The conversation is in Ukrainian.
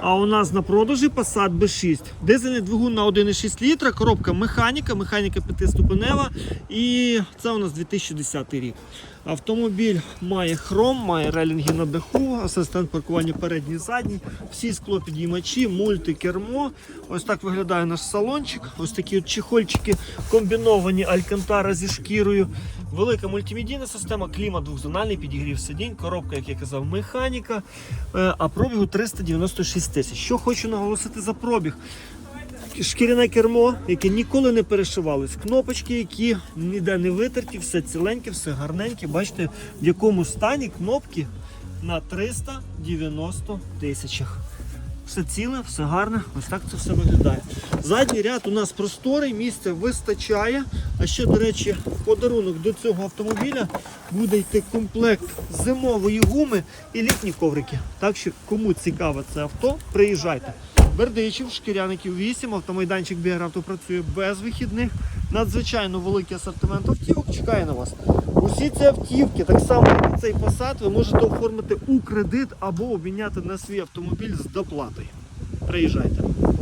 А у нас на продажі Passat B6. Дизельний двигун на 1,6 літра, коробка механіка, механіка п'ятиступенева. І це у нас 2010 рік. Автомобіль має хром, має релінги на даху, асистент паркування передній задній, всі склопідіймачі, мультикермо. Ось так виглядає наш салончик. Ось такі от чехольчики комбіновані алькантара зі шкірою. Велика мультимедійна система, клімат двохзональний, підігрів сидінь, коробка, як я казав, механіка, Е, а пробігу 396 тисяч. Що хочу наголосити за пробіг. Шкіряне кермо, яке ніколи не перешивалось. Кнопочки, які ніде не витерті, все ціленьке, все гарненьке. Бачите, в якому стані кнопки на 390 тисячах. Все ціле, все гарне, ось так це все виглядає. Задній ряд у нас просторий, місця вистачає. А ще, до речі, в подарунок до цього автомобіля буде йти комплект зимової гуми і літні коврики. Так що, кому цікаве це авто, приїжджайте. Бердичів, Шкіряників 8, автомайданчик Біаравто працює без вихідних. Надзвичайно великий асортимент автівок чекає на вас. Усі ці автівки, так само як і цей Passat, ви можете оформити у кредит або обміняти на свій автомобіль з доплатою. Приїжджайте.